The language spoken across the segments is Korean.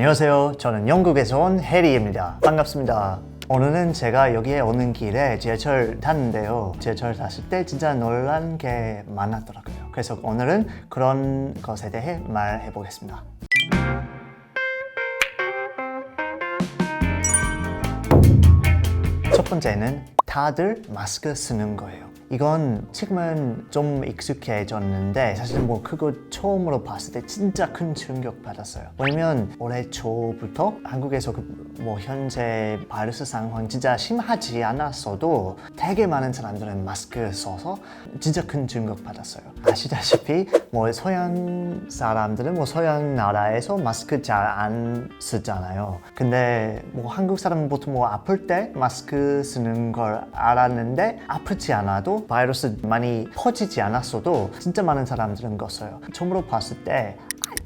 안녕하세요. 저는 영국에서 온 해리입니다. 반갑습니다. 오늘은 제가 여기에 오는 길에 지하철 탔는데요. 지하철 탔을 때 진짜 놀란 게 많았더라고요. 그래서 오늘은 그런 것에 대해 말해 보겠습니다. 첫 번째는 다들 마스크 쓰는 거예요. 이건 지금은 좀 익숙해졌는데 사실 뭐 그거 처음으로 봤을 때 진짜 큰 충격 받았어요. 왜냐면 올해 초부터 한국에서 그 뭐 현재 바이러스 상황 진짜 심하지 않았어도 되게 많은 사람들은 마스크 써서 진짜 큰 충격 받았어요. 아시다시피 뭐 서양 사람들은 뭐 서양 나라에서 마스크 잘 안 쓰잖아요. 근데 뭐 한국 사람은 보통 뭐 아플 때 마스크 쓰는 걸 알았는데 아프지 않아도 바이러스 많이 퍼지지 않았어도 진짜 많은 사람들은 껐어요. 처음으로 봤을 때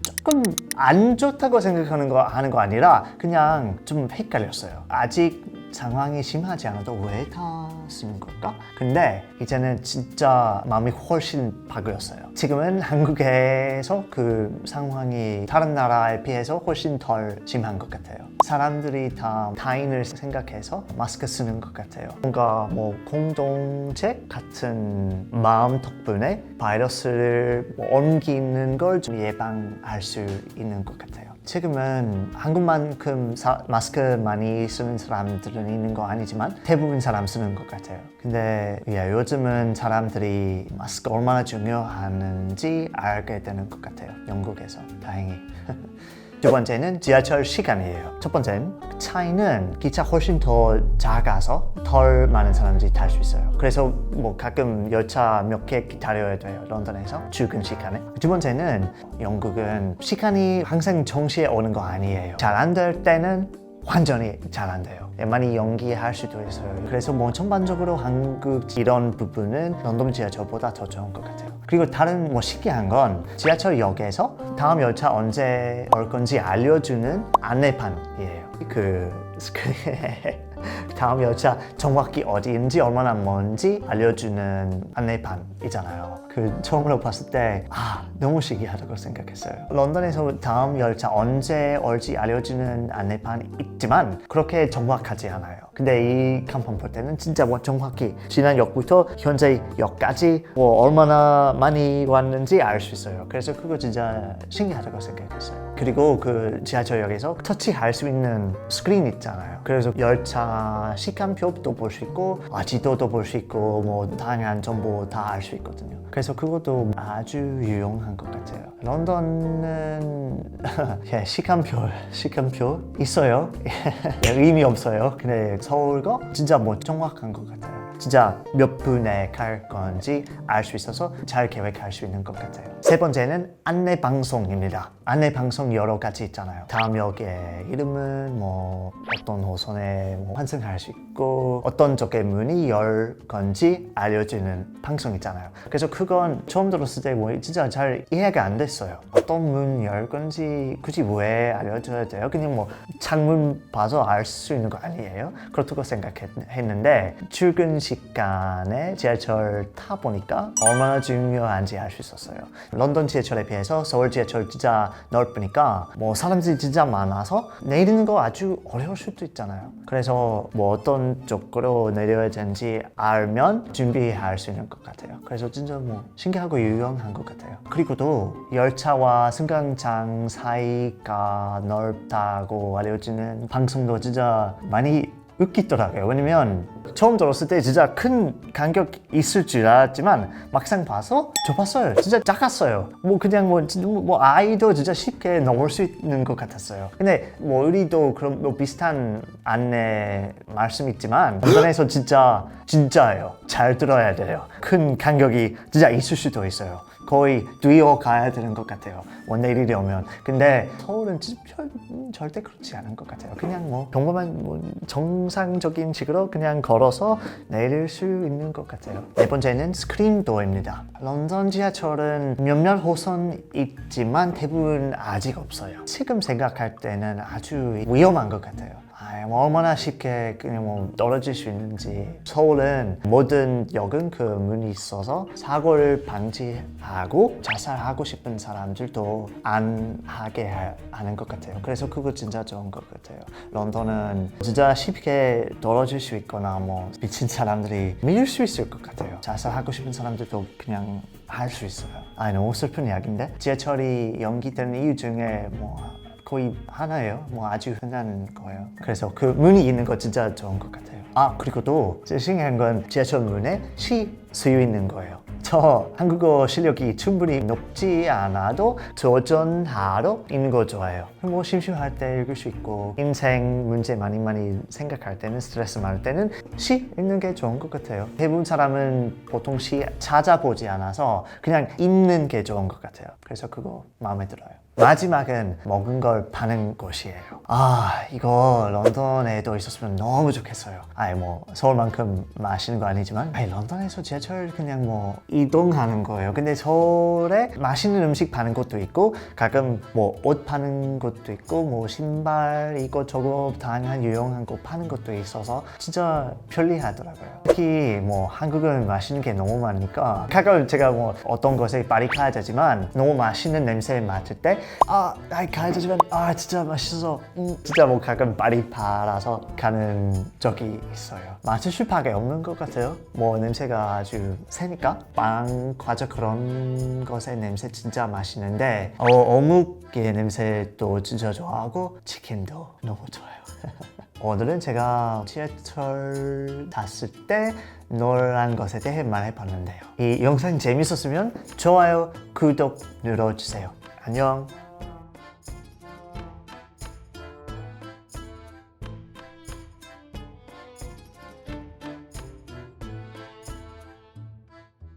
조금 안 좋다고 생각하는 거 하는 거 아니라 그냥 좀 헷갈렸어요. 아직 상황이 심하지 않아도 왜 다 쓰는 걸까? 근데 이제는 진짜 마음이 훨씬 바뀌었어요. 지금은 한국에서 그 상황이 다른 나라에 비해서 훨씬 덜 심한 것 같아요. 사람들이 다 타인을 생각해서 마스크 쓰는 것 같아요. 뭔가 뭐 공동체 같은 마음 덕분에 바이러스를 뭐 옮기는 걸 좀 예방할 수 있는 것 같아요. 지금은 한국만큼 사- 마스크 많이 쓰는 사람들은 있는 거 아니지만 대부분 사람 쓰는 것 같아요. 근데 예, 요즘은 사람들이 마스크 얼마나 중요하는지 알게 되는 것 같아요. 영국에서 다행히. 두 번째는 지하철 시간이에요. 첫 번째는 차이는 기차 훨씬 더 작아서 덜 많은 사람들이 탈 수 있어요. 그래서 뭐 가끔 열차 몇 개 기다려야 돼요. 런던에서 출근 시간에. 두 번째는 영국은 시간이 항상 정시에 오는 거 아니에요. 잘 안 될 때는 완전히 잘 안 돼요. 많이 연기할 수도 있어요. 그래서 뭐 전반적으로 한국 이런 부분은 런던 지하철보다 더 좋은 것 같아요. 그리고 다른 뭐 신기한 건 지하철역에서 다음 열차 언제 올 건지 알려주는 안내판이에요. 그 스크린에 다음 열차 정확히 어디인지 얼마나 먼지 알려주는 안내판이잖아요. 그 처음으로 봤을 때 아 너무 신기하다고 생각했어요. 런던에서 다음 열차 언제 올지 알려주는 안내판이 있지만 그렇게 정확하지 않아요. 근데 이 간판 볼 때는 진짜 뭐 정확히 지난 역부터 현재 역까지 뭐 얼마나 많이 왔는지 알 수 있어요. 그래서 그거 진짜 신기하다고 생각했어요. 그리고 그 지하철역에서 터치할 수 있는 스크린 있잖아요. 그래서 열차 시간표도 볼 수 있고 아, 지도도 볼 수 있고 뭐 다양한 정보 다 알 수 있거든요. 그래서 그것도 아주 유용한 것 같아요. 런던은 예, 시간표 시간표 있어요. 예, 의미 없어요. 근데 서울과 진짜 뭐 정확한 것 같아요. 진짜 몇 분에 갈 건지 알 수 있어서 잘 계획할 수 있는 것 같아요. 세 번째는 안내 방송입니다. 안내 방송 여러 가지 있잖아요. 다음 역의 이름은 뭐 어떤 호선에 뭐 환승할 수 있고 어떤 쪽에 문이 열 건지 알려주는 방송 있잖아요. 그래서 그건 처음 들었을 때 뭐 진짜 잘 이해가 안 됐어요. 어떤 문 열 건지 굳이 왜 알려줘야 돼요? 그냥 뭐 창문 봐서 알 수 있는 거 아니에요? 그렇다고 생각했는데 출근 시간에 지하철 타 보니까 얼마나 중요한지 알 수 있었어요. 런던 지하철에 비해서 서울 지하철 진짜 넓으니까 뭐 사람들이 진짜 많아서 내리는 거 아주 어려울 수도 있잖아요. 그래서 뭐 어떤 쪽으로 내려야 되는지 알면 준비할 수 있는 것 같아요. 그래서 진짜 뭐 신기하고 유용한 것 같아요. 그리고 또 열차와 승강장 사이가 넓다고 알려주는 방송도 진짜 많이 웃기더라고요. 왜냐면 처음 들었을 때 진짜 큰 간격 있을 줄 알았지만 막상 봐서 좁았어요. 진짜 작았어요. 뭐 그냥 뭐, 진짜 뭐 아이도 진짜 쉽게 넘을 수 있는 것 같았어요. 근데 뭐 우리도 그런 뭐 비슷한 안내 말씀 있지만 런던에서 진짜 진짜예요. 잘 들어야 돼요. 큰 간격이 진짜 있을 수도 있어요. 거의 뛰어 가야 되는 것 같아요. 원 내리려면. 근데 서울은 음, 절대 그렇지 않은 것 같아요. 그냥 뭐 평범한 뭐 정상적인 식으로 그냥 걸어서 내릴 수 있는 것 같아요. 네 번째는 스크린 도어입니다. 런던 지하철은 몇몇 호선 있지만 대부분 아직 없어요. 지금 생각할 때는 아주 위험한 것 같아요. 아이, 뭐 얼마나 쉽게 그냥 뭐 떨어질 수 있는지. 서울은 모든 역은 그 문이 있어서 사고를 방지하고 자살하고 싶은 사람들도 안 하게 하- 하는 것 같아요. 그래서 그거 진짜 좋은 것 같아요. 런던은 진짜 쉽게 떨어질 수 있거나 뭐 미친 사람들이 밀릴 수 있을 것 같아요. 자살하고 싶은 사람들도 그냥 할 수 있어요. 아 너무 슬픈 이야기인데? 지하철이 연기되는 이유 중에 뭐 거의 하나예요. 뭐 아주 흔한 거예요. 그래서 그 문이 있는 거 진짜 좋은 것 같아요. 아 그리고 또 신기한 건 지하철 문에 시 수요 있는 거예요. 저 한국어 실력이 충분히 높지 않아도 도전하러 읽는 거 좋아해요. 뭐 심심할 때 읽을 수 있고 인생 문제 많이 많이 생각할 때는 스트레스 많을 때는 시 읽는 게 좋은 것 같아요. 대부분 사람은 보통 시 찾아보지 않아서 그냥 읽는 게 좋은 것 같아요. 그래서 그거 마음에 들어요. 마지막은 먹은 걸 파는 곳이에요. 아, 이거 런던에도 있었으면 너무 좋겠어요. 아니, 뭐, 서울만큼 맛있는 거 아니지만, 아니, 런던에서 지하철 그냥 뭐, 이동하는 거예요. 근데 서울에 맛있는 음식 파는 곳도 있고, 가끔 뭐, 옷 파는 곳도 있고, 뭐, 신발 이것저것 다양한 유용한 거 파는 것도 있어서, 진짜 편리하더라고요. 특히 뭐, 한국은 맛있는 게 너무 많으니까, 가끔 제가 뭐, 어떤 곳에 되지만, 너무 맛있는 냄새 맡을 때, 아, 나 가야 되지만, 아, 진짜 맛있어서, 음, 진짜 뭐 가끔 빨리 팔아서 가는 적이 있어요. 맛을 수밖에 없는 것 같아요. 뭐 냄새가 아주 세니까 빵, 과자 그런 것의 냄새 진짜 맛있는데, 어, 어묵의 냄새도 진짜 좋아하고 치킨도 너무 좋아요. 오늘은 제가 지하철 탔을 때 놀란 것에 대해 말해봤는데요. 이 영상 재밌었으면 좋아요, 구독 눌러주세요. 안녕.